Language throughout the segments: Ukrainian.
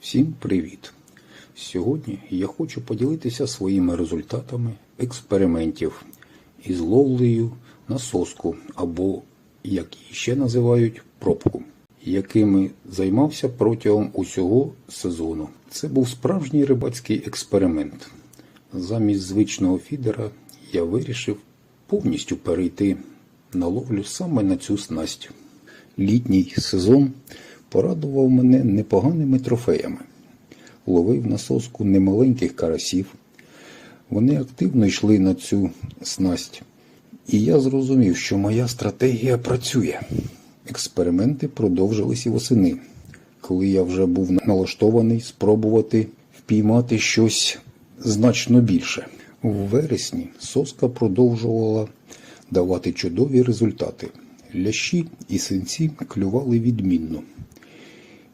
Всім привіт! Сьогодні я хочу поділитися своїми результатами експериментів із ловлею на соску або, як її ще називають, пробку, якими займався протягом усього сезону. Це був справжній рибацький експеримент. Замість звичного фідера я вирішив повністю перейти на ловлю саме на цю снасть. Літній сезон порадував мене непоганими трофеями. Ловив на соску немаленьких карасів. Вони активно йшли на цю снасть. І я зрозумів, що моя стратегія працює. Експерименти продовжились і восени, коли я вже був налаштований спробувати впіймати щось значно більше. У вересні соска продовжувала давати чудові результати. Лящі і синці клювали відмінно.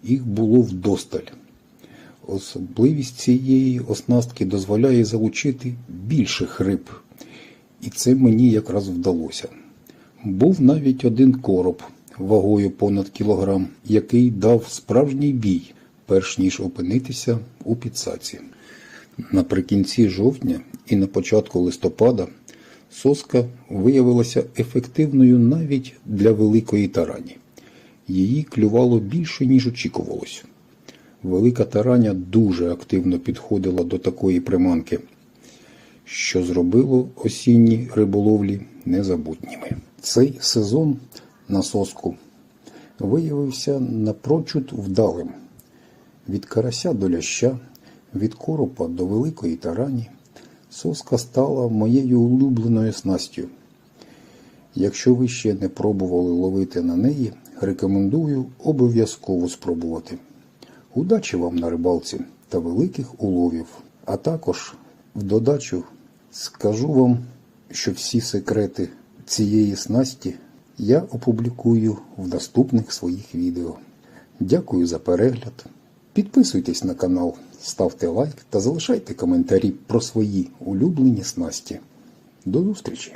Їх було вдосталь. Особливість цієї оснастки дозволяє залучити більших риб. І це мені якраз вдалося. Був навіть один короб вагою понад кілограм, який дав справжній бій, перш ніж опинитися у підсаці. Наприкінці жовтня і на початку листопада соска виявилася ефективною навіть для великої тарані. Її клювало більше, ніж очікувалось. Велика тараня дуже активно підходила до такої приманки, що зробило осінні риболовлі незабутніми. Цей сезон на соску виявився напрочуд вдалим. Від карася до ляща, від коропа до великої тарані соска стала моєю улюбленою снастю. Якщо ви ще не пробували ловити на неї, рекомендую обов'язково спробувати. Удачі вам на рибалці та великих уловів. А також в додачу скажу вам, що всі секрети цієї снасті я опублікую в наступних своїх відео. Дякую за перегляд. Підписуйтесь на канал, ставте лайк та залишайте коментарі про свої улюблені снасті. До зустрічі!